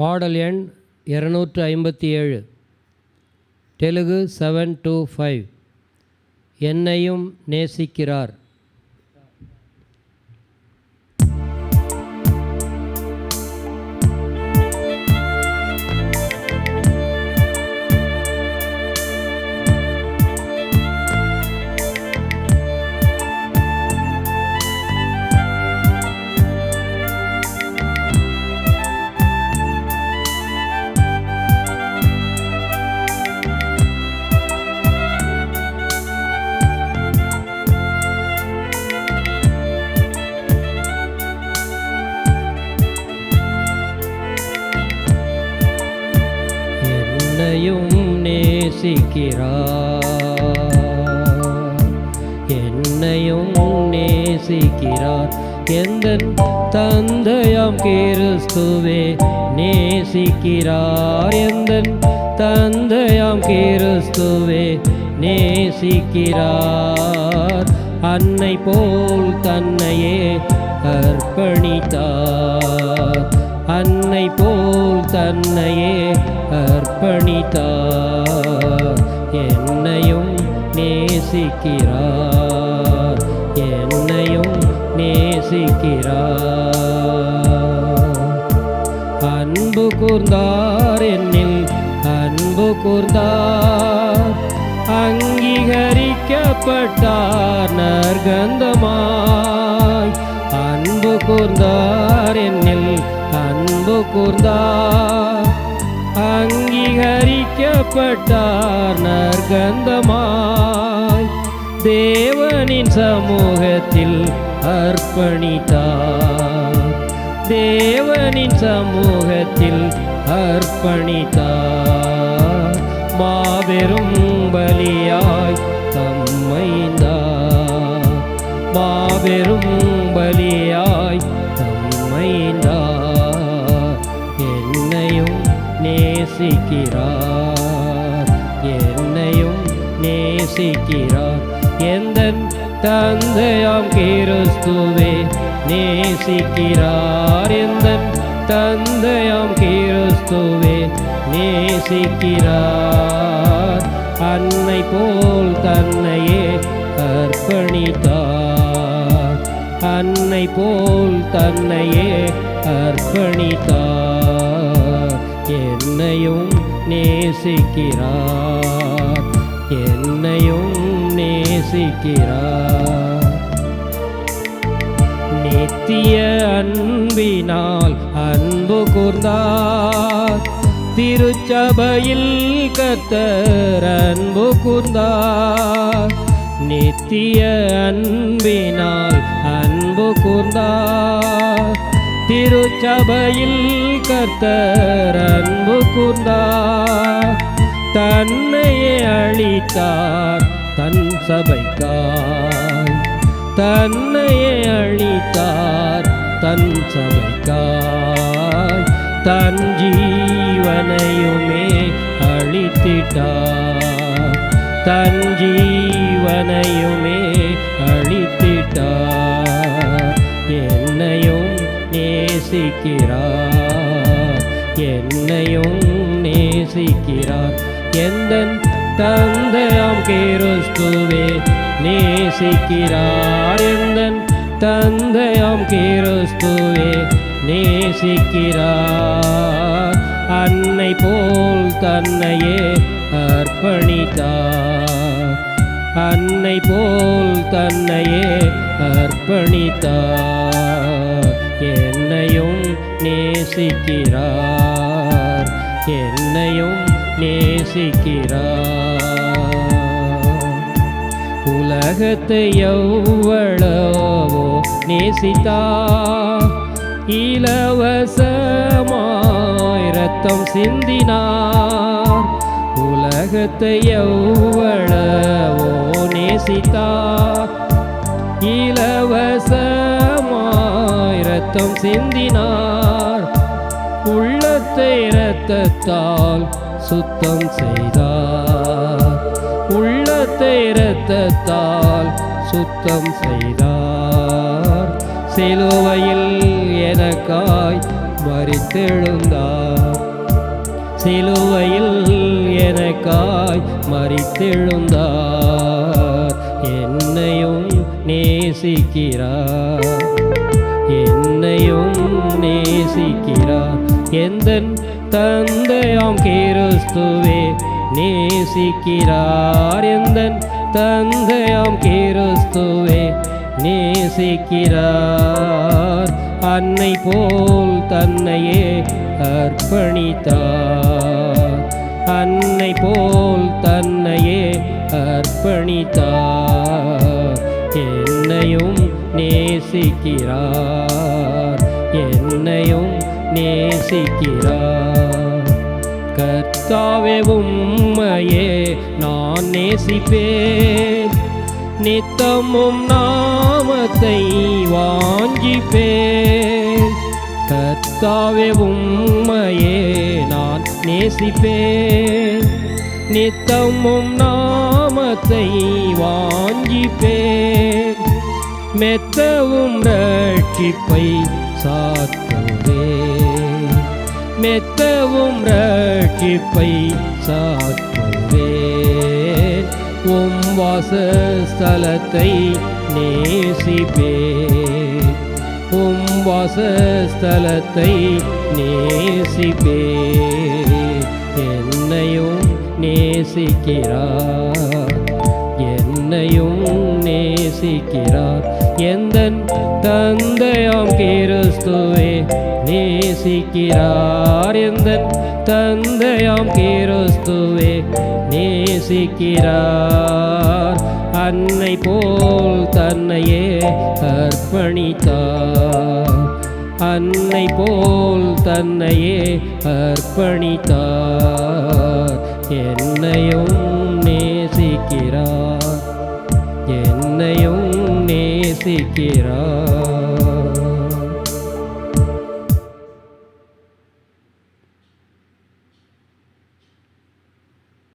பாடல் எண் இரநூற்று ஐம்பத்தி ஏழு தெலுங்கு செவன் டூ ஃபைவ் என்னையும் நேசிக்கிறார். நேசிக்கிறார். என்னையும் நேசிக்கிறார். எந்த தந்தையாம் கிறிஸ்துவே நேசிக்கிறார். எந்த தந்தையாம் கிறிஸ்துவே நேசிக்கிறார். அன்னை போல் தன்னையே அர்ப்பணித்தார். அன்னை போல் தன்னையே அர்ப்பணித்தார். என்னையும் நேசிக்கிறார். என்னையும் நேசிக்கிறார். அன்பு கூர்ந்தார் என்னில் அன்பு கூர்ந்தார். அங்கீகரிக்கப்பட்டார் நற்கந்தமாய். அன்பு கூர்ந்தார் என்னில் கூர்ந்தார். அங்கீகரிக்கப்பட்டார் நற்கந்தமாய். தேவனின் சமூகத்தில் அர்ப்பணித்தார். தேவனின் சமூகத்தில் அர்ப்பணித்தார். மாபெரும் நேசிக்கிறார். என்னையும் நேசிக்கிறார். எந்த தந்தையாம் கிறிஸ்துவே நேசிக்கிறார். எந்த தந்தையாம் கிறிஸ்துவே நேசிக்கிறார். அன்னை போல் தன்னையே அர்ப்பணித்தார். அன்னை போல் தன்னையே அர்ப்பணித்தார். என்னையும் நேசிக்கிறார். என்னையும் நேசிக்கிறார். நித்திய அன்பினால் அன்பு கூர்ந்தார். திருச்சபையில் கத்தர் அன்பு கூர்ந்தார். நித்திய அன்பினால் அன்பு கூர்ந்தார். சபையில் கத்தர் அன்பு கூர்ந்தார். தன்னையே அழித்தார் தன் சபைக்காய். தன்னையே அழித்தார் தன் சபைக்காய். தன் ஜீவனையுமே அழித்திட்டார். தன் ஜீவனையுமே அழி நேசிக்கிறார். என்னையும் நேசிக்கிறார். எந்த தந்தையாம் கிறிஸ்துவே நேசிக்கிறார். எந்த தந்தையாம் கிறிஸ்துவே நேசிக்கிறார். அன்னை போல் தன்னையே அர்ப்பணித்தார். அன்னை போல் தன்னையே அர்ப்பணித்தார். என்னையும் நேசிக்கிறார். என்னையும் நேசிக்கிறார். உலகத்தை எவ்வளவோ நேசித்தார். இலவசமாய் ரத்தம் சிந்தினார். உலகத்தை எவ்வளவோ நேசித்தார். இலவசமாய் ரத்தம் சிந்தினார். உள்ளத்தை இரத்தத்தால் சுத்தம் செய்தார். உள்ளத்தை இரத்தத்தால் சுத்தம் செய்தார். சிலுவையில் எனக்காய் மறித்தெழுந்தார் சிலுவையில் எனக்காய் மறித்தெழுந்தார் என்னையும் நேசிக்கிறார். நேசிக்கிறார் எந்த தந்தையாம் கிறிஸ்துவே நேசிக்கிறார். எந்த தந்தையாம் கிறிஸ்துவே நேசிக்கிறார். அன்னை போல் தன்னையே அர்ப்பணித்தார். அன்னை போல் தன்னையே அர்ப்பணித்தார். என்னையும் நேசிக்கிறார். நேசிக்கிறார். கர்த்தாவே உம்மையே நான் நேசிப்பேன். நித்தமும் நாமத்தை வாஞ்சிப்பேன். கர்த்தாவே உம்மையே நான் நேசிப்பேன். நித்தமும் நாமத்தை வாஞ்சிப்பேன். மெத்தவும் ரட்சிப்பை சாத்துவே மெத்தவும் ரட்சிப்பை சாற்றுவேன் உம் வாசஸ்தலத்தை நேசிப்பேன் உம் வாசஸ்தலத்தை நேசிப்பேன் என்னையும் நேசிக்கிறார். என்னையும் நேசிக்கிறார். எந்த தந்தையாம் கிறிஸ்துவே நேசிக்கிறார். எந்த தந்தையாம் கிறிஸ்துவே நேசிக்கிறார். அன்னை போல் தன்னையே அர்ப்பணித்தார். அன்னை போல் தன்னையே அர்ப்பணித்தார். என்னையும் நேசிக்கிறார். என்னையும் நேசிக்கிறார்.